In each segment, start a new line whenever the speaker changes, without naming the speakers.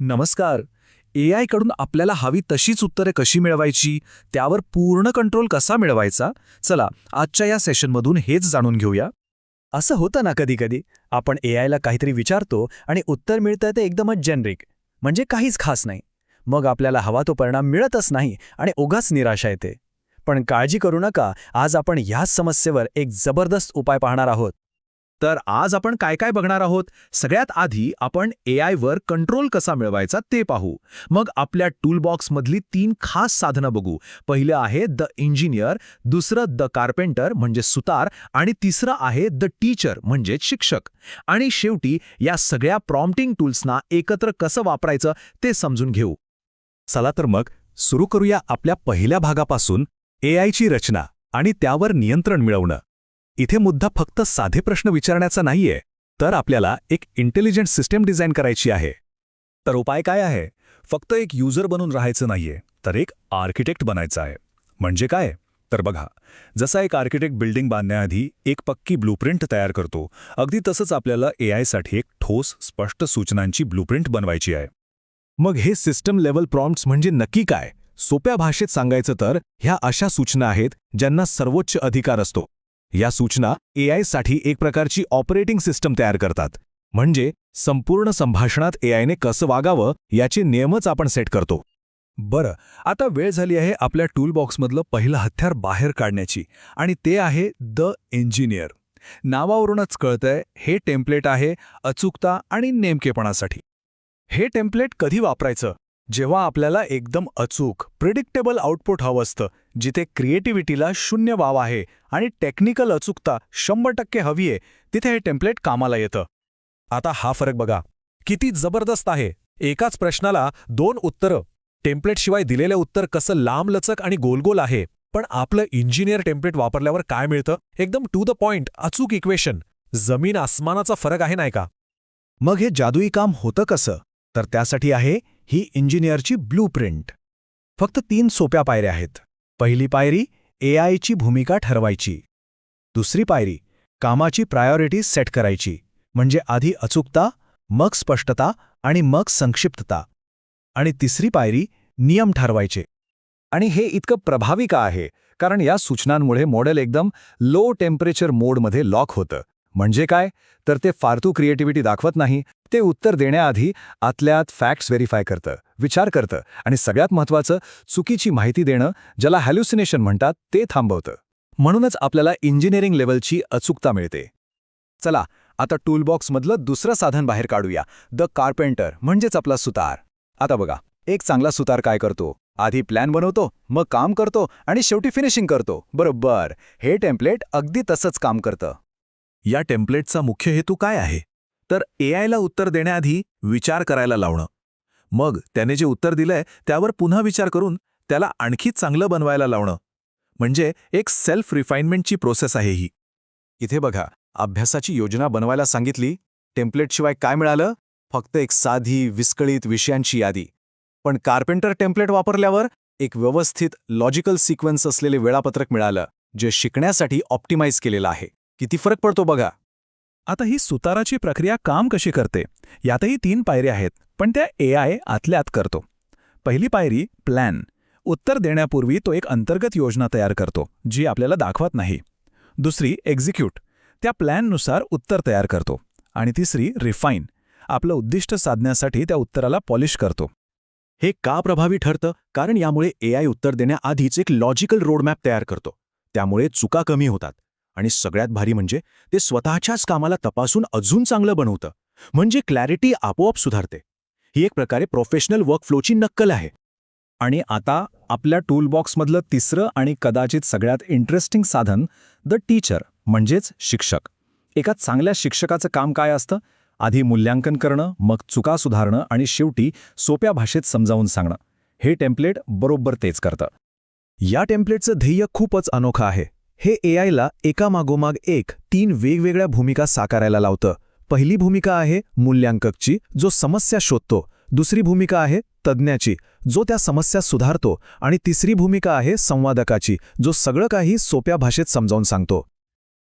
नमस्कार. ए आयकडून आपल्याला हवी तशीच उत्तरे कशी मिळवायची? त्यावर पूर्ण कंट्रोल कसा मिळवायचा? चला आजच्या या सेशनमधून हेच जाणून घेऊया.
असं होतं ना कधीकधी आपण ए आयला काहीतरी विचारतो आणि उत्तर मिळतं ते एकदमच जेनरिक म्हणजे काहीच खास नाही. मग आपल्याला हवा तो परिणाम मिळतच नाही आणि उगाच निराशा येते. पण काळजी करू नका आज आपण ह्याच समस्येवर एक जबरदस्त उपाय पाहणार आहोत.
तर आज आपण काय काय बघणार आहोत? सगळ्यात आधी आपण ए वर कंट्रोल कसा मिळवायचा ते पाहू. मग आपल्या टूलबॉक्समधली तीन खास साधनं बघू. पहिलं आहे द इंजिनियर दुसरं द कार्पेंटर म्हणजे सुतार आणि तिसरं आहे द टीचर म्हणजे शिक्षक. आणि शेवटी या सगळ्या प्रॉम्प्टिंग टूल्सना एकत्र कसं वापरायचं ते समजून घेऊ.
चला तर मग सुरू करूया आपल्या पहिल्या भागापासून ए आयची रचना आणि त्यावर नियंत्रण मिळवणं. इथे मुद्दा फक्त साधे प्रश्न विचारण्याचा नाहीये तर आपल्याला एक इंटेलिजंट सिस्टम डिझाईन करायची आहे. तर उपाय काय आहे? फक्त एक युजर बनून राहायचं नाहीये तर एक आर्किटेक्ट बनायचं आहे. म्हणजे काय? तर बघा जसा एक आर्किटेक्ट बिल्डिंग बांधण्याआधी एक पक्की ब्लूप्रिंट तयार करतो अगदी तसंच आपल्याला ए आयसाठी एक ठोस स्पष्ट सूचनांची ब्लूप्रिंट बनवायची आहे. मग हे सिस्टम लेवल प्रॉम्प्ट्स म्हणजे नक्की काय? सोप्या भाषेत सांगायचं तर ह्या अशा सूचना आहेत ज्यांना सर्वोच्च अधिकार असतो. या सूचना ए साठी एक प्रकारची ऑपरेटिंग सिस्टम तयार करतात. म्हणजे संपूर्ण संभाषणात एआयने कसं वागावं याचे नियमच आपण सेट करतो. बरं आता वेळ झाली आहे आपल्या टूलबॉक्समधलं पहिलं हत्यार बाहेर काढण्याची आणि ते आहे द इंजिनियर नावावरूनच कळतंय हे टेम्पलेट आहे अचूकता आणि नेमकेपणासाठी. हे टेम्पलेट कधी वापरायचं? जेव्हा आपल्याला एकदम अचूक प्रिडिक्टेबल आउटपुट हवं असतं जिथे क्रिएटिव्हिटीला शून्य वाव आहे आणि टेक्निकल अचूकता शंभर टक्के हवी आहे तिथे हे टेम्पलेट कामाला येतं. आता हा फरक बघा. किती जबरदस्त आहे. एकाच प्रश्नाला दोन उत्तरं. टेम्पलेटशिवाय दिलेलं उत्तर कसं लांबलचक आणि गोलगोल आहे? पण आपलं इंजिनियर टेम्पलेट वापरल्यावर काय मिळतं? एकदम टू द पॉइंट अचूक इक्वेशन जमीन आसमानाचा फरक आहे नाही का? मग हे जादुई काम होतं कसं? तर त्यासाठी आहे ही इंजिनियरची ब्लूप्रिंट. फक्त तीन सोप्या पायऱ्या आहेत. पहिली पायरी ए आयची भूमिका ठरवायची. दुसरी पायरी कामाची प्रायोरिटी सेट करायची म्हणजे आधी अचूकता मग स्पष्टता आणि मग संक्षिप्तता. आणि तिसरी पायरी नियम ठरवायचे. आणि हे इतकं प्रभावी का आहे? कारण या सूचनांमुळे मॉडेल एकदम लो टेम्परेचर मोडमध्ये लॉक होतं. म्हणजे काय? तर ते फारतू क्रिएटिव्हिटी दाखवत नाही. ते उत्तर देण्याआधी आतल्यात फॅक्ट्स व्हेरीफाय करतं विचार करतं आणि सगळ्यात महत्त्वाचं चुकीची माहिती देणं ज्याला हॅल्युसिनेशन म्हणतात ते थांबवतं. म्हणूनच आपल्याला इंजिनिअरिंग लेवलची अचूकता मिळते. चला आता टूलबॉक्समधलं दुसरं साधन बाहेर काढूया. द कार्पेंटर म्हणजेच आपला सुतार. आता बघा एक चांगला सुतार काय करतो? आधी प्लॅन बनवतो मग काम करतो आणि शेवटी फिनिशिंग करतो. बरोबर. हे टेम्पलेट अगदी तसंच काम करतं. या टेम्पलेटचा मुख्य हेतू काय आहे? तर ए आयला उत्तर देण्याआधी विचार करायला लावणं. मग त्याने जे उत्तर दिलंय त्यावर पुन्हा विचार करून त्याला आणखी चांगलं बनवायला लावणं. म्हणजे एक सेल्फ रिफाईनमेंटची प्रोसेस आहे ही. इथे बघा अभ्यासाची योजना बनवायला सांगितली टेम्पलेटशिवाय काय मिळालं? फक्त एक साधी विस्कळीत विषयांची यादी. पण कार्पेंटर टेम्पलेट वापरल्यावर एक व्यवस्थित लॉजिकल सिक्वेन्स असलेले वेळापत्रक मिळालं जे शिकण्यासाठी ऑप्टिमाइज केलेलं आहे. किती फरक पडतो बघा. आता ही सुताराची प्रक्रिया काम कशी करते? यातही तीन पायऱ्या आहेत पण त्या ए आय आतल्यात करतो. पहिली पायरी प्लॅन उत्तर देण्यापूर्वी तो एक अंतर्गत योजना तयार करतो जी आपल्याला दाखवत नाही. दुसरी एक्झिक्यूट त्या प्लॅननुसार उत्तर तयार करतो. आणि तिसरी रिफाईन आपलं उद्दिष्ट साधण्यासाठी त्या उत्तराला पॉलिश करतो. हे का प्रभावी ठरतं? कारण यामुळे ए आय उत्तर देण्याआधीच एक लॉजिकल रोडमॅप तयार करतो. त्यामुळे चुका कमी होतात. आणि सगळ्यात भारी म्हणजे ते स्वतःच्याच कामाला तपासून अजून चांगलं बनवतं. म्हणजे क्लॅरिटी आपोआप सुधारते. ही एक प्रकारे प्रोफेशनल वर्कफ्लोची नक्कल आहे. आणि आता आपल्या टूलबॉक्समधलं तिसरं आणि कदाचित सगळ्यात इंटरेस्टिंग साधन द टीचर म्हणजेच शिक्षक. एका चांगल्या शिक्षकाचं काम काय असतं? आधी मूल्यांकन करणं मग चुका सुधारणं आणि शेवटी सोप्या भाषेत समजावून सांगणं. हे टेम्पलेट बरोबर तेच करतं. या टेम्पलेटचं ध्येय खूपच अनोखं आहे. हे एआयला एकामागोमाग एक तीन वेगवेगळ्या भूमिका साकारायला लावतं. पहिली भूमिका आहे मूल्यांककची जो समस्या शोधतो. दुसरी भूमिका आहे तज्ज्ञाची जो त्या समस्या सुधारतो. आणि तिसरी भूमिका आहे संवादकाची जो सगळं काही सोप्या भाषेत समजावून सांगतो.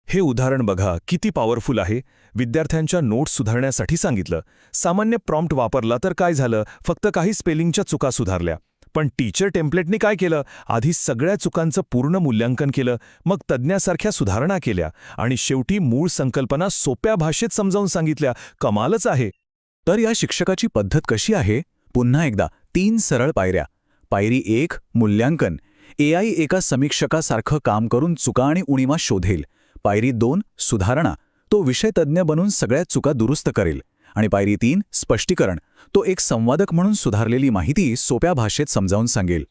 हे उदाहरण बघा किती पॉवरफुल आहे. विद्यार्थ्यांच्या नोट्स सुधारण्यासाठी सांगितलं. सामान्य प्रॉम्प्ट वापरला तर काय झालं? फक्त काही स्पेलिंगच्या चुका सुधारल्या. पण टीचर टेम्पलेटने काय केलं? आधी सगळ्या चुकांचं पूर्ण मूल्यांकन केलं मग तज्ज्ञासारख्या सुधारणा केल्या आणि शेवटी मूळ संकल्पना सोप्या भाषेत समजावून सांगितल्या. कमालच आहे.
तर या शिक्षकाची पद्धत कशी आहे? पुन्हा एकदा तीन सरळ पायऱ्या. पायरी एक मूल्यांकन. एआय एका समीक्षकासारखं काम करून चुका आणि उणीमा शोधेल. पायरी दोन सुधारणा. तो विषयतज्ज्ञ बनून सगळ्या चुका दुरुस्त करेल. आणि पायरी तीन स्पष्टीकरण. तो एक संवादक म्हणून सुधारलेली माहिती सोप्या भाषेत समजावून सांगेल.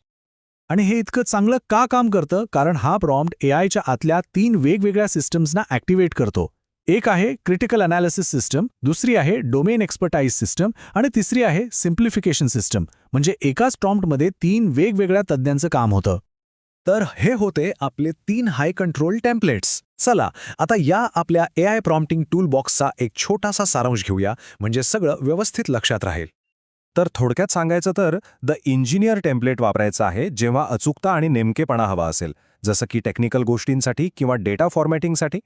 आणि हे इतकं चांगलं का काम करतं? कारण हा प्रॉम्प्ट एआयच्या आतल्या तीन वेगवेगळ्या सिस्टम्सना ॲक्टिवेट करतो. एक आहे क्रिटिकल अनालिसिस सिस्टम दुसरी आहे डोमेन एक्सपर्टाईज सिस्टम आणि तिसरी आहे सिम्प्लिफिकेशन सिस्टम. म्हणजे एकाच प्रॉम्प्टमध्ये तीन वेगवेगळ्या तज्ज्ञांचं काम होतं. तर हे होते आपले तीन हाय कंट्रोल टेम्पलेट्स. चला आता या आपल्या एआय प्रॉम्प्टिंग टूल बॉक्सचा एक छोटासा सारांश घेऊया म्हणजे सगळं व्यवस्थित लक्षात राहील.
तर थोडक्यात सांगायचं तर द इंजिनियर टेम्पलेट वापरायचं आहे जेव्हा अचूकता आणि नेमकेपणा हवा असेल जसं की टेक्निकल गोष्टींसाठी किंवा डेटा फॉर्मॅटिंगसाठी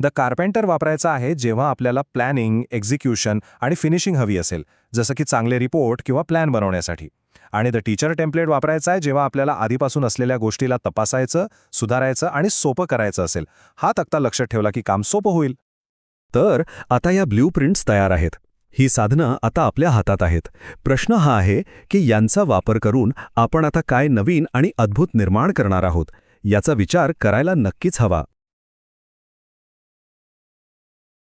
द कार्पेंटर वापरायचं आहे जेव्हा आपल्याला प्लॅनिंग एक्झिक्युशन आणि फिनिशिंग हवी असेल जसं की चांगले रिपोर्ट किंवा प्लॅन बनवण्यासाठी. आणि द टीचर टेम्पलेट वापरायचं आहे जेव्हा आपल्याला आधीपासून असलेल्या गोष्टीला तपासायचं सुधारायचं आणि सोपं करायचं असेल. हा तक्ता लक्षात ठेवला की काम सोपं होईल.
तर आता या ब्ल्यू प्रिंट्स तयार आहेत. ही साधनं आता आपल्या हातात आहेत. प्रश्न हा आहे की यांचा वापर करून आपण आता काय नवीन आणि अद्भुत निर्माण करणार आहोत? याचा विचार करायला नक्कीच हवा.